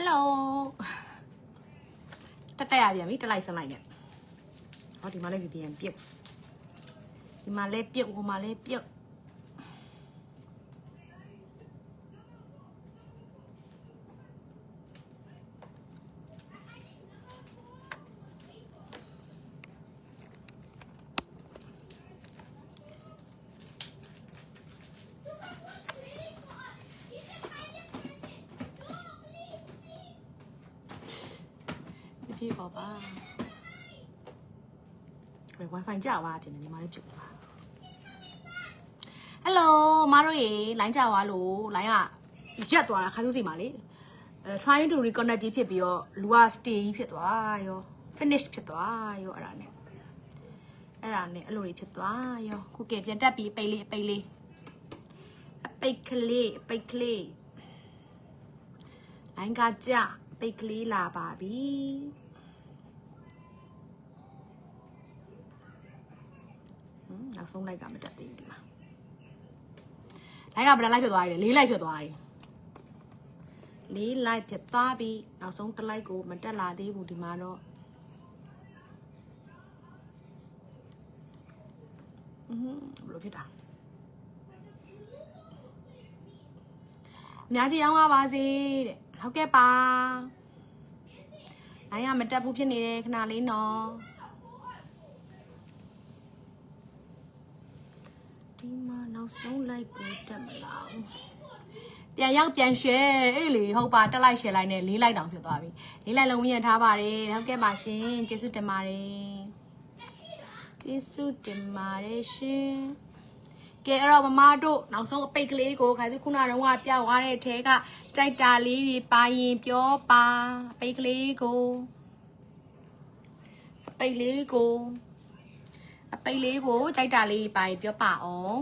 Hello တက်တက်ရပြန်ပြီတက်လိုက်စလိုက်နဲ့ဟောဒီမှာလည်း VPN ပြုတ်ဒီမှာလည်းပြုတ်ဟိုမှာလည်းပြုတ် ပြပြပါပါဘယ် Wi-Fi ကြာသွားတယ်ညီမလေးပြုတ်သွား Hello မတို့ရေ line ကြာသွားလို့ line ကရက်သွားတာခါစုစီမှာလေအဲ trying to reconnect ကြီးဖြစ်ပြီးတော့လူက stay ကြီးဖြစ်သွားရော finish ဖြစ်သွားရောအဲ့ဒါနဲ့အဲ့ဒါနဲ့အဲ့လိုတွေဖြစ်သွားရောခုကဲပြန်တက်ပြီးအပိတ်လေးအပိတ်လေးအပိတ်ကလေးအပိတ်ကလေး line ကကြာအပိတ်ကလေးလာပါပြီ နောက်ဆုံးလိုက်ကမတက်သေးဘူးဒီမှာလိုက်ကဘယ်နှလိုက်ဖြစ်သွားပြီလဲလေးလိုက်ဖြစ်သွားပြီလေးလိုက်ဖြစ်သွားပြီနောက်ဆုံးတစ်လိုက်ကိုမတက်လာသေးဘူးဒီမှာတော့อืมဘယ်လိုဖြစ်တာအများကြီးရောင်းပါပါစေတဲ့ဟုတ်ကဲ့ပါလိုင်းကမတက်ဘူးဖြစ်နေတယ်ခဏလေးနော် ဒီမှာနောက်ဆုံးလိုက်ကိုတက်မလားပြန်ရောက်ပြန် share အေးလေဟုတ်ပါတက်လိုက် share လိုက်နဲ့လေးလိုက်တောင်ဖြစ်သွားပြီလေးလိုက်လုံးဝင်ရထားပါတယ်ဟုတ်ကဲ့ပါရှင်ကျေးဇူးတင်ပါတယ်ကျေးဇူးတင်ပါတယ်ရှင်ကဲအဲ့တော့မမတို့နောက်ဆုံးအပိတ်ကလေးကိုခိုင်စုခုနကတော့ကပြောက်သွားတဲ့အထဲကတိုက်တာလေးတွေပါရင်ပြောပါအပိတ်ကလေးကိုအပိတ်လေးကို အပိတ်လေးကိုကြိုက်တာလေးပါရင်ပြောပါအောင်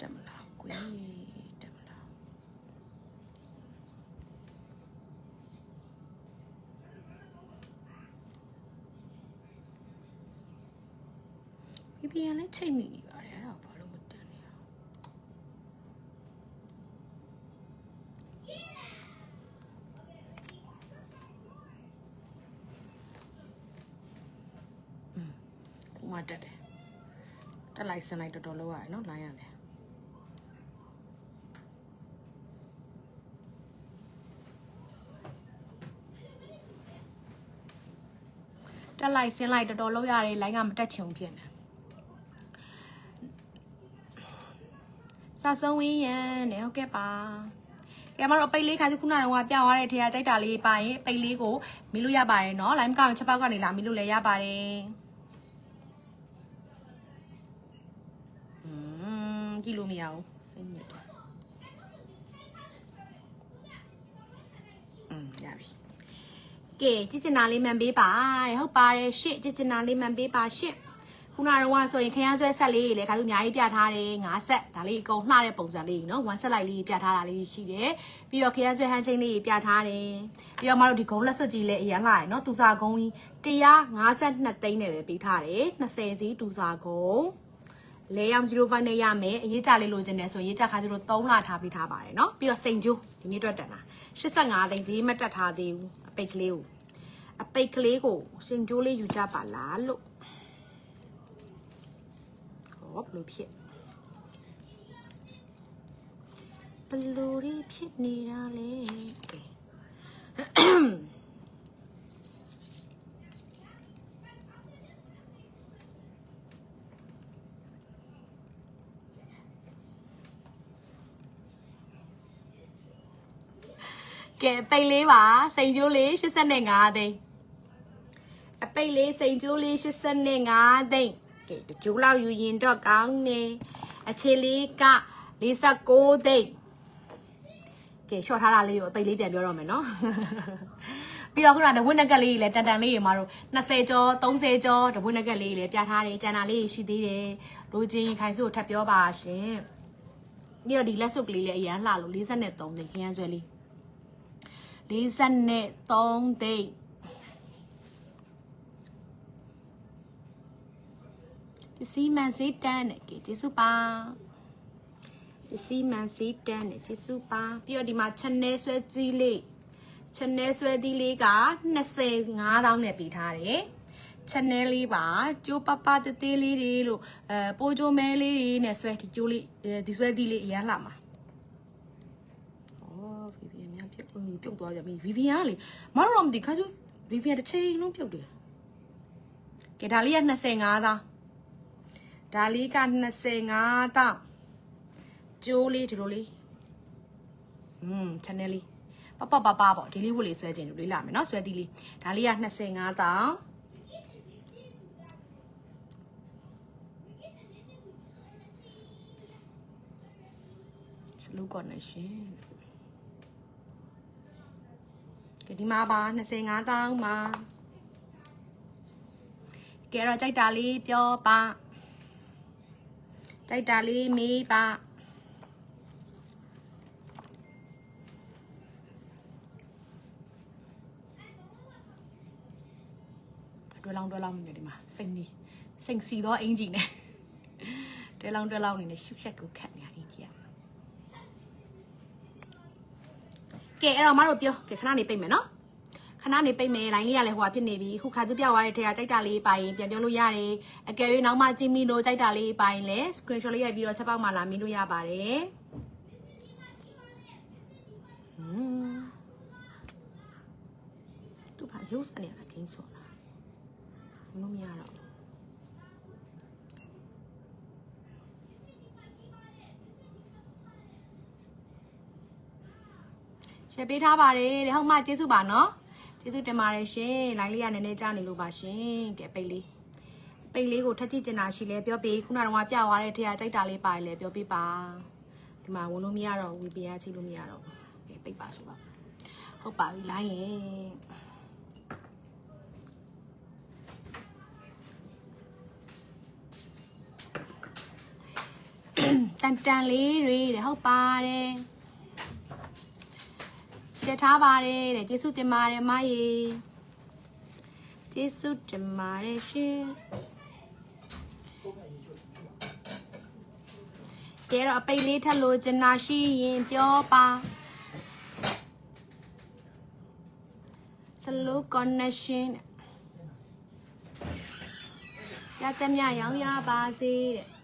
တက်မလားကွေတက်မလားပြပြရန်လည်းချိန်မိနေပါတယ်အဲ့ဒါဘာလို့မတက်နေရခုမှတက်တယ် တက်လိုက်စင်လိုက်တော်တော်လောက်ရတယ်နော်လိုင်းရတယ်တက်လိုက်ဆင်းလိုက်တော်တော်လောက်ရတယ်လိုင်းကမတက်ချင်ဘူးဖြစ်နေစာဆုံးဝင်းရန်နဲ့ဟုတ်ကဲ့ပါကဲမတို့အပိတ်လေးခါစီခုနကတော့ပြသွားတဲ့ထေကကြိုက်တာလေးပါရင်အပိတ်လေးကိုမီးလို့ရပါတယ်နော်လိုင်းကောင်းချက်ပေါက်ကနေလာမီးလို့လည်းရပါတယ်อืม ကြည့်လို့မရဘူးစိတ်ညစ်တယ်อืมရပြီကဲကြည်ကျင်နာလေးမှန်ပေးပါတဲ့ဟုတ်ပါတယ်ရှစ်ကြည်ကျင်နာလေးမှန်ပေးပါရှစ်ခုနတော့ဆိုရင်ခရမ်းဆွဲဆက်လေးတွေလည်းခါသူအများကြီးပြထားတယ်ငါးဆက်ဒါလေးအကုန်လှတဲ့ပုံစံလေးနော်ဝမ်းဆက်လိုက်လေးပြထားတာလေးရှိတယ်ပြီးတော့ခရမ်းဆွဲဟန်ချင်းလေးပြထားတယ်ပြီးတော့မတို့ဒီဂုံလက်စွပ်ကြီးလည်းအရင်လှတယ်နော်တူစာဂုံကြီး152သိန်းနဲ့ပဲပေးထားတယ်20စီးတူစာဂုံ လဲရောင်05နဲ့ရမယ်အရေးကြလေးလိုချင်တယ်ဆိုရင်ရေးကြခါသူတို့3လထားပေးထားပါတယ်เนาะပြီးတော့စိန်ကျိုးဒီနေ့အတွက်တက်လာ85သိန်းဈေးမတက်ထားသေးဘူးအပိတ်ကလေးကိုအပိတ်ကလေးကိုစိန်ကျိုးလေးယူကြပါလားလို့ဟောဘလို့ဖြစ်ဘလို့ရီဖြစ်နေတာလဲ ကဲကဲပိတ်လေးပါစိန်ကျိုးလေး85သိန်းအပိတ်လေးစိန်ကျိုးလေး85သိန်းကဲတကျိုးလောက်ယူရင်တော့ကောင်းနေအခြေလေးက46သိန်းကဲရှော့ထားတာလေးကိုအပိတ်လေးပြန်ပြောတော့မယ်နော်ပြီးတော့ခုနကတဝင်းနက်ကက်လေးကြီးလည်းတန်တန်လေးကြီးမှာတော့20ကျော်30ကျော်တဝင်းနက်ကက်လေးကြီးလည်းပြထားတယ်ကျန်တာလေးရှိသေးတယ်လိုချင်ခိုင်စုကိုထပ်ပြောပါရှင်ပြီးတော့ဒီလက်စုပ်ကလေးလည်းအရန်လှလို့53သိန်းခရမ်းဆွဲလေး 53သိန်းပစ္စည်းမှန်စေးတန်းနဲ့ကဲကျေးဇူးပါပစ္စည်းမှန်စီတန်းနဲ့ကျေးဇူးပါပြီးတော့ဒီမှာ channel ဆွဲကြီးလေး channel ဆွဲသီးလေးက25တောင်းနဲ့ပေးထားတယ် channel လေးပါကျိုးပပတသေးလေးတွေလို့အဲပိုးကျိုးမဲလေးတွေနဲ့ဆွဲဒီကျိုးလေးဒီဆွဲသီးလေးအရန်လာမှာဩ VPN မီပြုတ်သွားကြပြီဗီဗီယန်ကလေမတော်မသိခါကျဗီဗီယန်တစ်ချိန်လုံးပြုတ်တယ်ကဲဒါလေးက25သားဒါလေးက25သားကျိုးလေးဒီလိုလေးอืม channel လေးပပပပပေါ့ဒီလေးဝတ်လေးဆွဲခြင်းလို့လေးလာမယ်နော်ဆွဲသီးလေးဒါလေးက25တောင်စလုတ်ကော်နေရှင် ဒီမှာပါ25တောင်းမှာကဲတော့ကြိုက်တာလေးပြောပါကြိုက်တာလေးမေးပါတွဲလောင်းတွဲလောင်းနေတယ်ဒီမှာစိတ်နေစိတ်စီတော့အင်ဂျင်နဲ့တွဲလောင်းတွဲလောင်းနေတယ်ရှုပ်ရက်ကိုခတ်နေတာအင်ဂျင်က ကဲအဲ့တော့မတို့ပြောကဲခဏနေပိတ်မယ်နော်ခဏနေပိတ်မယ်လိုင်းလေးကလည်းဟိုဟာဖြစ်နေပြီခုခါသူပြောက်သွားတဲ့ထဲကကြိုက်တာလေးပိုင်ပြန်ပြောလို့ရတယ်အကယ်၍နောက်မှကြည့်မိလို့ကြိုက်တာလေးပိုင်လဲ screenshot လေးရိုက်ပြီးတော့ချက်ပေါက်မှလာမင်းလို့ရပါတယ်ဟွန်းသူဘာရုပ်စနေရခင်းဆိုတာမလို့မရတော့ ရှယ်ပေးထားပါတယ်တဲ့ဟုတ်မှကျေးဇူးပါနော်ကျေးဇူးတင်ပါတယ်ရှင်လိုင်းလေးကနည်းနည်းကြာနေလို့ပါရှင်ကဲပိတ်လေးပိတ်လေးကိုထပ်ကြည့်ကျင်တာရှိလဲပြောပေးခုနကတော့ပြသွားတဲ့ထက်ကကြိုက်တာလေးပါလေပြောပေးပါဒီမှာဝင်လို့မရတော့ဘူး VPN ချိလို့မရတော့ဘူးကဲပိတ်ပါဆိုပါဟုတ်ပါပြီလိုင်းရင်တန်တန်လေးတွေတဲ့ဟုတ်ပါတယ် ရှင်းထားပါတယ်တဲ့ကျေးဇူးတင်ပါတယ်မရေကျေးဇူးတင်ပါတယ်ရှင်ကဲတော့အပိတ်လေးထပ်လို့ကျင်နာရှိရင်ပြောပါစလို connection ရတဲ့မြရောင်းရပါစေတဲ့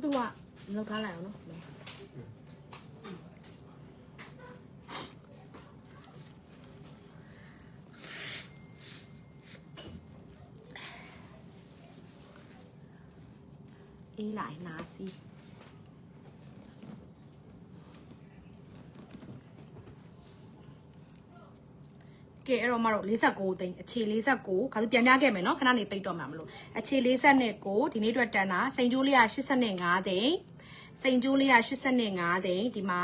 သူကမ လုပ်ထားလိုက်အောင်နော်အေးလိုက်နာစီကဲအဲ့တော့မတို့49သိန်းအခြေ49ခါသူပြန်ပြခဲ့မယ်နော်ခဏနေပိတ်တော့မှာမလို့အခြေ49ဒီနေ့အတွက်တန်တာစိန်ကျိုးလေးက85သိန်း စိန်ကျိုးလေးက85သိန်းဒီမှာ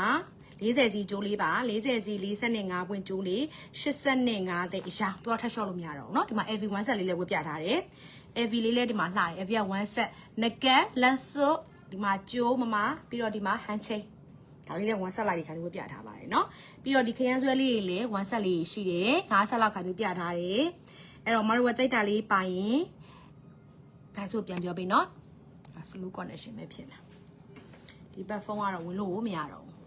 40စီကျိုးလေးပါ40စီ45ပွင့်ကျိုးလေး85သိန်းအရာတော့ထပ်လျှော့လို့မရတော့ဘူးเนาะဒီမှာ AV1 set လေးလည်းဝတ်ပြထားတယ် AV လေးလည်းဒီမှာလှတယ် AV က1 set နကက်လက်စွပ်ဒီမှာကျိုးမမပြီးတော့ဒီမှာ hand chain ဒါလေးလည်း1 set လိုက်ဒီခါသူဝတ်ပြထားပါတယ်เนาะပြီးတော့ဒီခရမ်းဆွဲလေးတွေလည်း1 set လေးရှိတယ်5 set လောက်ခါသူပြထားတယ်အဲ့တော့မတို့ကကြိုက်တာလေးပိုင်ရင်ဒါဆိုပြန်ပြောပေးเนาะ slow connection ပဲဖြစ်လာ ဒီဘက်ဖုန်းကတော့ဝင်လို့မရတော့ဘူး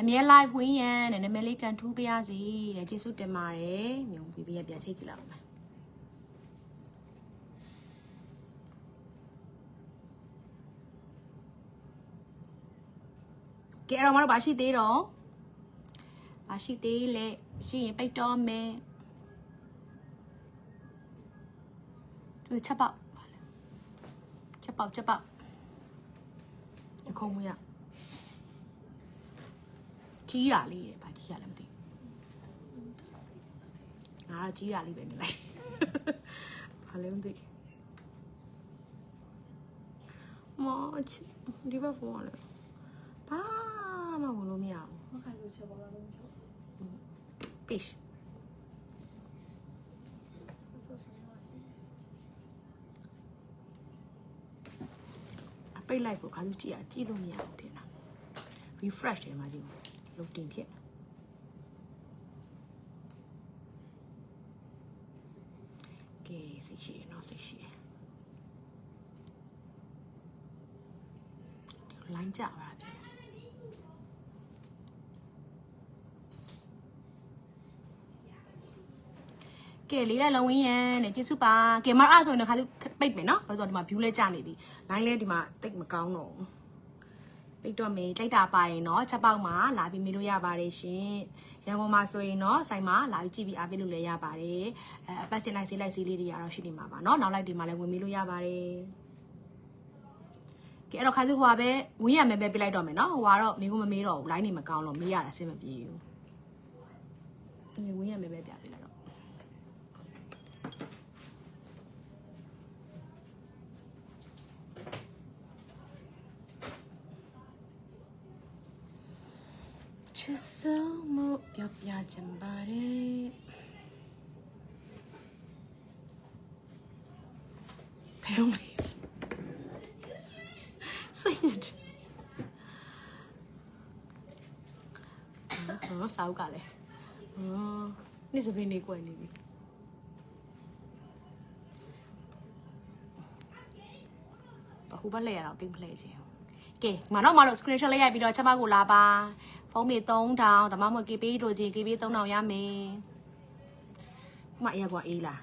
အမြဲ live ဝင်ရန်နဲ့နာမည်လေးကန်ထူးပေးရစီတဲ့ကျေးဇူးတင်ပါတယ်မြုံပြီးပြီးပြန်ချိတ်ကြည့်လိုက်အောင်မယ်ကဲအဲ့တော့မတို့ဘာရှိသေးတော့ဘာရှိသေးလဲရှိရင်ပိတ်တော့မယ် သူချက်ပေါက်ချက်ပေါက်ချက်ပေါက်အခုံးမရကြီးရလေးရပါကြီးရလည်းမသိငါတော့ကြီးရလေးပဲမြင်လိုက်ဘာလဲမသိမောဒီဘက်ဖုန်းလဲဘာမှဝင်လို့မရဘူးမခိုင်လို့ချက်ပါလားလို့ချက် fish အဆောရှင်ပါရှင် အ ပိတ်လိုက်ကိုခါလူကြည့်ရကြည့်လို့မရဘူးဖြစ်လာ refresh တယ်မှာကြည့်လို့တင်ဖြစ်ကဲစိတ်ရှိရနော်စိတ်ရှိရဒီ line ကြပါဖြစ် ကဲလေးလက်လုံးဝင်းရန်တဲ့ကျေးဇူးပါကဲမအားဆိုရင်တော့ခါသူပိတ်မယ်နော်ဘာလို့ဆိုတော့ဒီမှာ view လဲကျနေပြီ line လဲဒီမှာတိတ်မကောင်းတော့ပိတ်တော့မေးတိုက်တာပါရင်တော့ချက်ပေါက်မှာလာပြီးမေးလို့ရပါတယ်ရှင်ရန်ကုန်မှာဆိုရင်တော့ဆိုင်မှာလာပြီးကြည့်ပြီးအားပေးလို့လည်းရပါတယ်အဲအပတ်စင်လိုက်စီလိုက်စီလေးတွေကတော့ရှိနေမှာပါနော်နောက်လိုက်ဒီမှာလည်းဝင်မေးလို့ရပါတယ်ကဲအဲ့တော့ခါသူဟိုပါပဲဝင်းရမယ်ပဲပြလိုက်တော့မယ်နော်ဟိုကတော့မင်းကမမေးတော့ဘူး line နေမကောင်းတော့မေးရတာအဆင်မပြေဘူးဒီဝင်းရမယ်ပဲပြပေး ဆုံးမပြပြချင်ပါတယ်ဖဲုံးလေးစိတ်ရတယ်ဟောစောက်ကလည်းဟောနေ့စပင်းနေကွယ်နေပြီတော့ဟိုဘက်လဲရတော့တင်းဖလဲချင်း ကဲမတော့မတော့ screenshot လေးရိုက်ပြီးတော့ချက်မကိုလာပါဖုန်းမေ3000တမမ KB တို့ချင်း KB 3000ရမယ်မအရက်ကွာအေးလား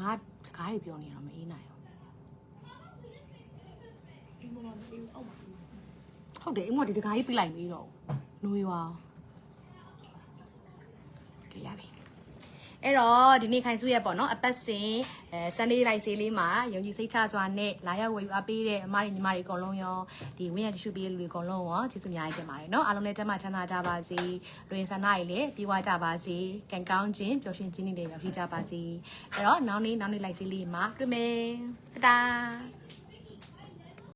ငါစကားတွေပြောနေတော့မအေးနိုင်ဘူးအိမ်ပေါ်မှာအေးအောက်မှာဟုတ်တယ်အင်းမဒီတကားကြီးပြလိုက်ပြီးတော့နွေပါကဲရပြီ အဲ့တော့ဒီနေ့ခိုင်စုရဲ့ပေါ့နော်အပတ်စဉ်အဲဆန်လေးလိုက်စေးလေးမှာယုံကြည်စိတ်ချစွာနဲ့လာရောက်ဝယ်ယူအားပေးတဲ့အမတွေညီမတွေအကုန်လုံးရောဒီဝင်းရတရှုပေးတဲ့လူတွေအကုန်လုံးရောကျေးဇူးအများကြီးတင်ပါတယ်နော်အားလုံးလည်းကျမ်းမာချမ်းသာကြပါစေလူရင်းဆန္ဒတွေလည်းပြီးဝကြပါစေကံကောင်းခြင်းပျော်ရွှင်ခြင်းတွေလည်းရောက်ရှိကြပါစေအဲ့တော့နောက်နေ့နောက်နေ့လိုက်စေးလေးမှာတွေ့မယ်တတား